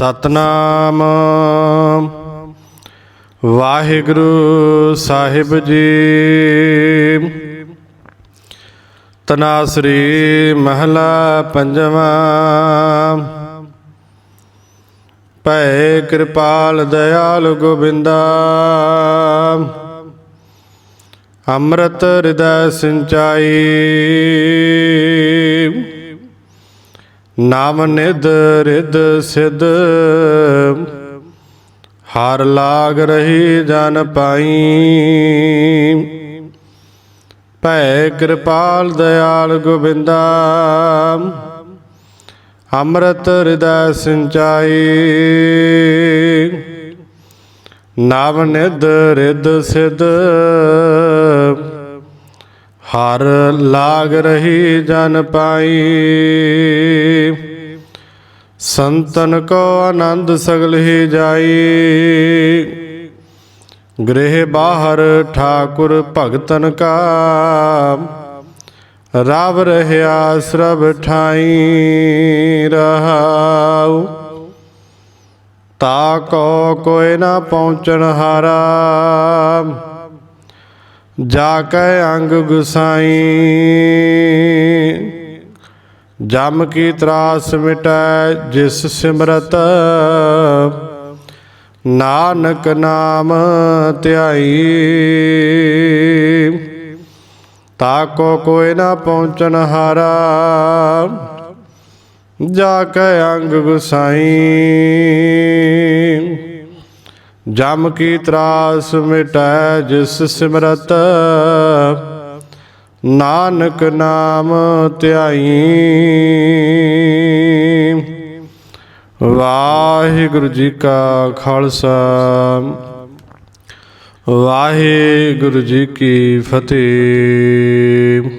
ਸਤਨਾਮ। ਵਾਹਿਗੁਰੂ ਸਾਹਿਬ ਜੀ। ਤਨਾਸਰੀ ਮਹਲਾ ਪੰਜਵਾਂ। ਭੈ ਕਿਰਪਾਲ ਦਇਆਲ ਗੋਬਿੰਦਾ। ਅੰਮ੍ਰਿਤ ਹਿਰਦੈ ਸਿੰਚਾਈ। ਨਾਮ ਨਿਦ ਰਿਦ ਸਿਧ, ਹਰ ਲਾਗ ਰਹੀ ਜਨ ਪਾਈ। ਭੈ ਕਿਰਪਾਲ ਦਇਆਲ ਗੋਬਿੰਦਾ, ਅੰਮ੍ਰਿਤ ਹਿਰਦੈ ਸਿੰਚਾਈ। ਨਵ ਨਿਦ ਰਿਦ ਸਿਧ ਹਰ ਲਾਗ ਰਹੀ ਜਨ ਪਾਈ। ਸੰਤਨ ਕੋ ਆਨੰਦ ਸਗਲ ਹੀ ਜਾਈ। ਗ੍ਰਹਿ ਬਾਹਰ ਠਾਕੁਰ ਭਗਤਨ ਕਾ। ਰਵ ਰਹਿਆ ਸਰਬ ਠਾਈ ਰਹਾਉ। ਤਾ ਕੋ ਕੋਇ ਨਾ ਪਹੁੰਚਣ ਹਾਰਾ। ਜਾ ਕੈ ਅੰਗ ਗੁਸਾਈ। ਜਮ ਕੀ ਤਰਾਸ ਮਿਟੈ ਜਿਸ ਸਿਮਰਤ। ਨਾਨਕ ਨਾਮ ਧਿਆਈ। ਤਾਕੋ ਕੋਇ ਨਾ ਪਹੁੰਚਨ ਹਾਰਾ। ਜਾ ਕੈ ਅੰਗ ਗੁਸਾਈ। ਜਮ ਕੀ ਤਰਾਸ ਮਿਟੈ ਜਿਸ ਸਿਮਰਤ, ਨਾਨਕ ਨਾਮ ਧਿਆਈ। ਵਾਹਿਗੁਰੂ ਜੀ ਕਾ ਖਾਲਸਾ, ਵਾਹਿਗੁਰੂ ਜੀ ਕੀ ਫਤਿਹ।